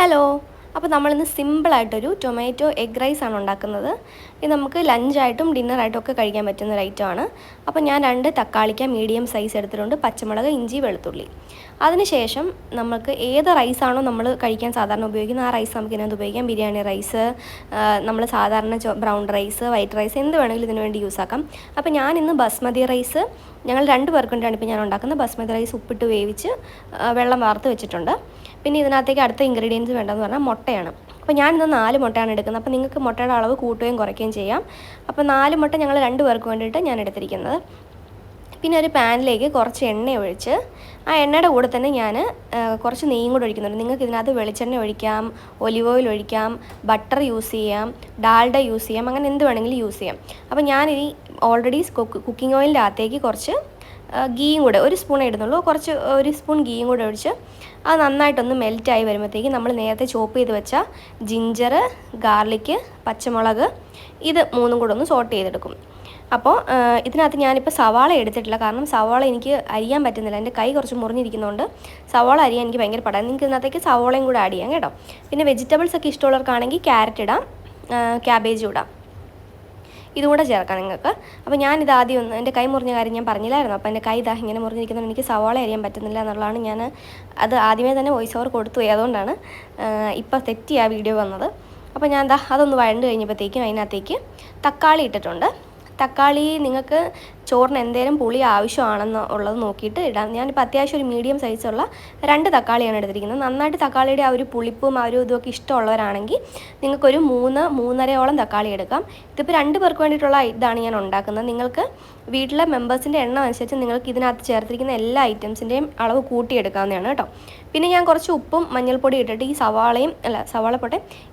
Hello. അപ്പോൾ നമ്മളിന്ന് സിമ്പിളായിട്ടൊരു tomato egg rice ആണ് ഉണ്ടാക്കുന്നത്. ഇത് നമുക്ക് ലഞ്ചായിട്ടും ഡിന്നറായിട്ടും ഒക്കെ കഴിക്കാൻ പറ്റുന്ന ഒരു അപ്പോൾ ഞാൻ രണ്ട് തക്കാളിക്ക മീഡിയം സൈസ് എടുത്തിട്ടുണ്ട്. പച്ചമുളക് ഇഞ്ചി വെളുത്തുള്ളി. അതിനുശേഷം നമുക്ക് ഏത് റൈസാണോ നമ്മൾ കഴിക്കാൻ സാധാരണ ഉപയോഗിക്കുന്നത് ആ റൈസ് നമുക്ക് ഇതിനകത്ത് ഉപയോഗിക്കാം. ബിരിയാണി റൈസ് നമ്മൾ സാധാരണ ബ്രൗൺ റൈസ് വൈറ്റ് റൈസ് എന്ത് വേണമെങ്കിലും ഇതിന് വേണ്ടി യൂസ് ആക്കാം. അപ്പോൾ ഞാൻ ഇന്ന് ബസ്മതി റൈസ് ഞങ്ങൾ രണ്ട് പേർക്ക് ഇപ്പോൾ ഞാൻ ഉണ്ടാക്കുന്നത്. ബസ്മതി റൈസ് ഉപ്പിട്ട് വേവിച്ച് വെള്ളം വാർത്ത് വെച്ചിട്ടുണ്ട്. പിന്നെ ഇതിനകത്തേക്ക് അടുത്ത ഇൻഗ്രീഡിയൻസ് വേണ്ടതെന്ന് പറഞ്ഞാൽ മുട്ടയാണ്. അപ്പോൾ ഞാനിന്ന് നാല് മുട്ടയാണ് എടുക്കുന്നത്. അപ്പോൾ നിങ്ങൾക്ക് മുട്ടയുടെ അളവ് കൂട്ടുകയും കുറയ്ക്കുകയും ചെയ്യാം. അപ്പോൾ നാല് മുട്ട ഞങ്ങൾ രണ്ട് പേർക്ക് വേണ്ടിയിട്ട് ഞാൻ എടുത്തിരിക്കുന്നത്. പിന്നെ ഒരു പാനിലേക്ക് കുറച്ച് എണ്ണ ഒഴിച്ച് ആ എണ്ണയുടെ കൂടെ തന്നെ ഞാൻ കുറച്ച് നെയ്യും കൂടെ ഒഴിക്കുന്നുണ്ട്. നിങ്ങൾക്ക് ഇതിനകത്ത് വെളിച്ചെണ്ണ ഒഴിക്കാം ഒലിവ് ഓയിൽ ഒഴിക്കാം ബട്ടർ യൂസ് ചെയ്യാം ഡാൽഡ യൂസ് ചെയ്യാം അങ്ങനെ എന്ത് വേണമെങ്കിലും യൂസ് ചെയ്യാം. അപ്പോൾ ഞാനിനി ഓൾറെഡി കുക്കിംഗ് ഓയിലിന്റെ അകത്തേക്ക് കുറച്ച് ഗീയും കൂടെ ഒരു സ്പൂൺ ഇടുന്നുള്ളൂ. കുറച്ച് ഒരു സ്പൂൺ ഗീയും കൂടെ ഒഴിച്ച് അത് നന്നായിട്ടൊന്ന് മെൽറ്റായി വരുമ്പോഴത്തേക്ക് നമ്മൾ നേരത്തെ ചോപ്പ് ചെയ്ത് വെച്ച ജിഞ്ചർ ഗാർലിക്ക് പച്ചമുളക് ഇത് മൂന്നും കൂടെ ഒന്ന് സോട്ട് ചെയ്തെടുക്കും. അപ്പോൾ ഇതിനകത്ത് ഞാനിപ്പോൾ സവാള എടുത്തിട്ടില്ല. കാരണം സവാള എനിക്ക് അരിയാൻ പറ്റുന്നില്ല. എന്റെ കൈ കുറച്ച് മുറിഞ്ഞിരിക്കുന്നതുകൊണ്ട് സവാള അരിയാൻ എനിക്ക് ഭയങ്കര പടാം. നിങ്ങൾക്ക് ഇതിനകത്തേക്ക് സവാളയും കൂടെ ആഡ് ചെയ്യാം കേട്ടോ. പിന്നെ വെജിറ്റബിൾസ് ഒക്കെ ഇഷ്ടമുള്ളവർക്കാണെങ്കിൽ ക്യാരറ്റ് ഇടാം. ക്യാബേജും ഇടാം. ഇതും ചേർക്കണം ചേർക്കാം നിങ്ങൾക്ക്. അപ്പോൾ ഞാനിത് ആദ്യം ഒന്ന് എന്റെ കൈ മുറിഞ്ഞ കാര്യം ഞാൻ പറഞ്ഞില്ലായിരുന്നു? അപ്പോൾ എന്റെ കൈ ഇതാ ഇങ്ങനെ മുറിഞ്ഞിരിക്കുന്നത് എനിക്ക് സവാള അറിയാൻ പറ്റുന്നില്ല എന്നുള്ളതാണ് ഞാൻ അത് ആദ്യമേ തന്നെ വോയിസ് ഓവർ കൊടുത്തു. അതുകൊണ്ടാണ് ഇപ്പോൾ തെറ്റി ആ വീഡിയോ വന്നത്. അപ്പോൾ ഞാൻ എന്താ അതൊന്ന് വഴണ്ട് കഴിഞ്ഞപ്പോഴത്തേക്കും അതിനകത്തേക്ക് തക്കാളി ഇട്ടിട്ടുണ്ട്. തക്കാളി നിങ്ങൾക്ക് ചോറിന് എന്തേലും പുളി ആവശ്യമാണെന്ന് ഉള്ളത് നോക്കിയിട്ട് ഇടാം. ഞാനിപ്പോൾ അത്യാവശ്യം ഒരു മീഡിയം സൈസുള്ള രണ്ട് തക്കാളിയാണ് എടുത്തിരിക്കുന്നത്. നന്നായിട്ട് തക്കാളിയുടെ ആ ഒരു പുളിപ്പും ആ ഒരു ഇതുമൊക്കെ ഇഷ്ടമുള്ളവരാണെങ്കിൽ നിങ്ങൾക്കൊരു മൂന്ന് മൂന്നരയോളം തക്കാളി എടുക്കാം. ഇതിപ്പോൾ രണ്ട് പേർക്ക് വേണ്ടിയിട്ടുള്ള ഇതാണ് ഞാൻ ഉണ്ടാക്കുന്നത്. നിങ്ങൾക്ക് വീട്ടിലെ മെമ്പേഴ്സിന്റെ എണ്ണം അനുസരിച്ച് നിങ്ങൾക്ക് ഇതിനകത്ത് ചേർത്തിരിക്കുന്ന എല്ലാ ഐറ്റംസിന്റെയും അളവ് കൂട്ടിയെടുക്കാവുന്നതാണ് കേട്ടോ. പിന്നെ ഞാൻ കുറച്ച് ഉപ്പും മഞ്ഞൾപ്പൊടി ഇട്ടിട്ട് ഈ സവാളയും അല്ല സവാള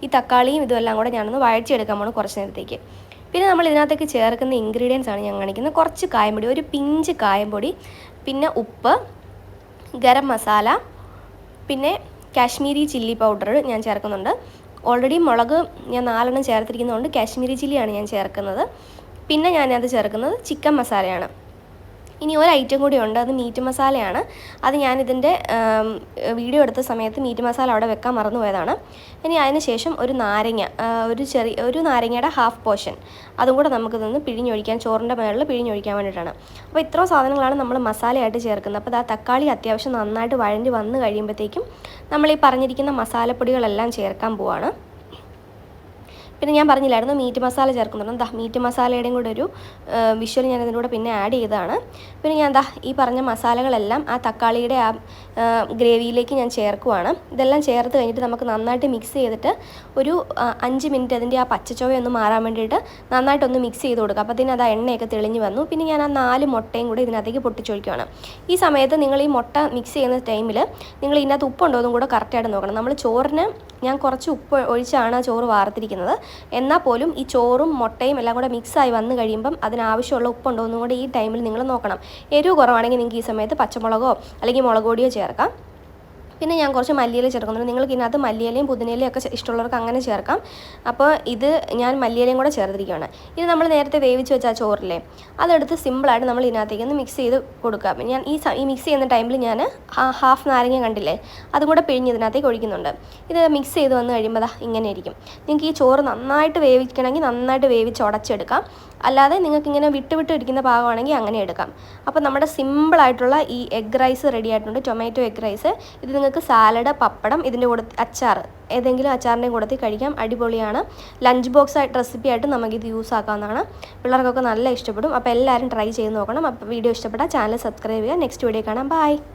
ഈ തക്കാളിയും ഇതുമെല്ലാം കൂടെ ഞാനൊന്ന് വഴച്ചെടുക്കാൻ പോകണം കുറച്ച് നേരത്തേക്ക്. പിന്നെ നമ്മൾ ഇതിനകത്തേക്ക് ചേർക്കുന്ന ഇൻഗ്രീഡിയൻസ് ആണ് ഞാൻ കാണിക്കുന്നത്. കുറച്ച് കായംപൊടി ഒരു പിഞ്ച് കായംപൊടി പിന്നെ ഉപ്പ് ഗരം മസാല പിന്നെ കാശ്മീരി ചില്ലി പൗഡർ ഞാൻ ചേർക്കുന്നുണ്ട്. ഓൾറെഡി മുളക് ഞാൻ നാലെണ്ണം ചേർത്തിരിക്കുന്നതുകൊണ്ട് കാശ്മീരി ചില്ലിയാണ് ഞാൻ ചേർക്കുന്നത്. പിന്നെ ഞാനത് ചേർക്കുന്നത് ചിക്കൻ മസാലയാണ്. ഇനി ഒരു ഐറ്റം കൂടി ഉണ്ട് അത് മീറ്റ് മസാലയാണ്. അത് ഞാനിതിന്റെ വീഡിയോ എടുത്ത സമയത്ത് മീറ്റ് മസാല അവിടെ വെക്കാൻ മറന്നുപോയതാണ് ഇനി അതിന് ശേഷം ഒരു നാരങ്ങ ഒരു ചെറിയ ഒരു നാരങ്ങയുടെ ഹാഫ് പോർഷൻ. അതും കൂടെ നമുക്കിതൊന്ന് പിഴിഞ്ഞൊഴിക്കാൻ ചോറിന്റെ മേളിൽ പിഴിഞ്ഞൊഴിക്കാൻ വേണ്ടിയിട്ടാണ്. അപ്പോൾ ഇത്രയും സാധനങ്ങളാണ് നമ്മൾ മസാലയായിട്ട് ചേർക്കുന്നത്. അപ്പോൾ ആ തക്കാളി അത്യാവശ്യം നന്നായിട്ട് വഴണ്ടി വന്ന് കഴിയുമ്പോഴത്തേക്കും നമ്മൾ ഈ പറഞ്ഞിരിക്കുന്ന മസാലപ്പൊടികളെല്ലാം ചേർക്കാൻ പോവാണ്. പിന്നെ ഞാൻ പറഞ്ഞില്ലായിരുന്നു മീറ്റ് മസാല ചേർക്കുന്നുണ്ട്. ദാ മീറ്റ് മസാലയുടെയും കൂടെ ഒരു വിഷ്വൽ ഞാൻ ഇതിന്റെ കൂടെ പിന്നെ ആഡ് ചെയ്തതാണ്. പിന്നെ ഞാൻ ദാ ഈ പറഞ്ഞ മസാലകളെല്ലാം ആ തക്കാളിയുടെ ആ ഗ്രേവിയിലേക്ക് ഞാൻ ചേർക്കുവാണ്. ഇതെല്ലാം ചേർത്ത് കഴിഞ്ഞിട്ട് നമുക്ക് നന്നായിട്ട് മിക്സ് ചെയ്തിട്ട് ഒരു അഞ്ച് മിനിറ്റ് അതിന്റെ ആ പച്ചച്ചുവ ഒന്ന് മാറാൻ വേണ്ടിയിട്ട് നന്നായിട്ടൊന്ന് മിക്സ് ചെയ്ത് കൊടുക്കുക. അപ്പോൾ അതിന് അത് എണ്ണയൊക്കെ തെളിഞ്ഞ് വന്നു. പിന്നെ ഞാൻ ആ നാല് മുട്ടയും കൂടെ ഇതിനകത്തേക്ക് പൊട്ടിച്ചൊഴിക്കുകയാണ് ഈ സമയത്ത് നിങ്ങൾ ഈ മുട്ട മിക്സ് ചെയ്യുന്ന ടൈമിൽ നിങ്ങൾ ഇതിനകത്ത് ഉപ്പുണ്ടോ എന്നും കൂടെ കറക്റ്റായിട്ട് നോക്കണം. നമ്മൾ ചോറിന് ഞാൻ കുറച്ച് ഉപ്പ് ഒഴിച്ചാണ് ചോറ് വാർത്തിരിക്കുന്നത്. എന്നാൽ പോലും ഈ ചോറും മുട്ടയും എല്ലാം കൂടെ മിക്സായി വന്നു കഴിയുമ്പം അതിനാവശ്യമുള്ള ഉപ്പുണ്ടോ എന്നും കൂടെ ഈ ടൈമിൽ നിങ്ങൾ നോക്കണം. എരിവ് കുറവാണെങ്കിൽ നിങ്ങൾക്ക് ഈ സമയത്ത് പച്ചമുളകോ അല്ലെങ്കിൽ മുളക് പൊടിയോ ചേർക്കാം. പിന്നെ ഞാൻ കുറച്ച് മല്ലിയില ചേർക്കുന്നുണ്ട് നിങ്ങൾക്ക് ഇതിനകത്ത് മല്ലിയിലയും പുതിനയിലയും ഒക്കെ ഇഷ്ടമുള്ളവർക്ക് അങ്ങനെ ചേർക്കാം. അപ്പോൾ ഇത് ഞാൻ മല്ലിയിലയും കൂടെ ചേർത്തിരിക്കുകയാണ്. ഇത് നമ്മൾ നേരത്തെ വേവിച്ച് വെച്ച ആ ചോറില്ലേ അതെടുത്ത് സിമ്പിളായിട്ട് നമ്മൾ ഇതിനകത്തേക്ക് മിക്സ് ചെയ്ത് കൊടുക്കാം ഞാൻ ഈ ഈ മിക്സ് ചെയ്യുന്ന ടൈമിൽ ഞാൻ ഹാഫ് നാരങ്ങ കണ്ടില്ലേ അതും കൂടെ പിഴിഞ്ഞ് ഇതിനകത്തേക്ക് ഒഴിക്കുന്നുണ്ട്. ഇത് മിക്സ് ചെയ്ത് വന്ന് കഴിയുമ്പോൾ ഇങ്ങനെ ഇരിക്കും. നിങ്ങൾക്ക് ഈ ചോറ് നന്നായിട്ട് വേവിക്കണമെങ്കിൽ നന്നായിട്ട് വേവിച്ച് ഉടച്ചെടുക്കാം അല്ലാതെ നിങ്ങൾക്ക് ഇങ്ങനെ വിട്ട് വിട്ട് ഇരിക്കുന്ന പാകമാണെങ്കിൽ അങ്ങനെ എടുക്കാം. അപ്പോൾ നമ്മുടെ സിമ്പിളായിട്ടുള്ള ഈ എഗ് റൈസ് റെഡി ആയിട്ടുണ്ട്. ടൊമാറ്റോ എഗ് റൈസ് ഇത് നിങ്ങൾക്ക് സാലഡ് പപ്പടം ഇതിന്റെ കൂടെ അച്ചാർ ഏതെങ്കിലും അച്ചാറിന്റെ കൂടത്തിൽ കഴിക്കാം. അടിപൊളിയാണ്. ലഞ്ച് ബോക്സ് ആയിട്ട് റെസിപ്പി ആയിട്ട് നമുക്കിത് യൂസ് ആക്കാവുന്നതാണ്. പിള്ളേർക്കൊക്കെ നല്ല ഇഷ്ടപ്പെടും. അപ്പോൾ എല്ലാവരും ട്രൈ ചെയ്ത് നോക്കണം. അപ്പോൾ വീഡിയോ ഇഷ്ടപ്പെട്ടാൽ ചാനൽ സബ്സ്ക്രൈബ് ചെയ്യുക. നെക്സ്റ്റ് വീഡിയോ കാണാം. ബൈ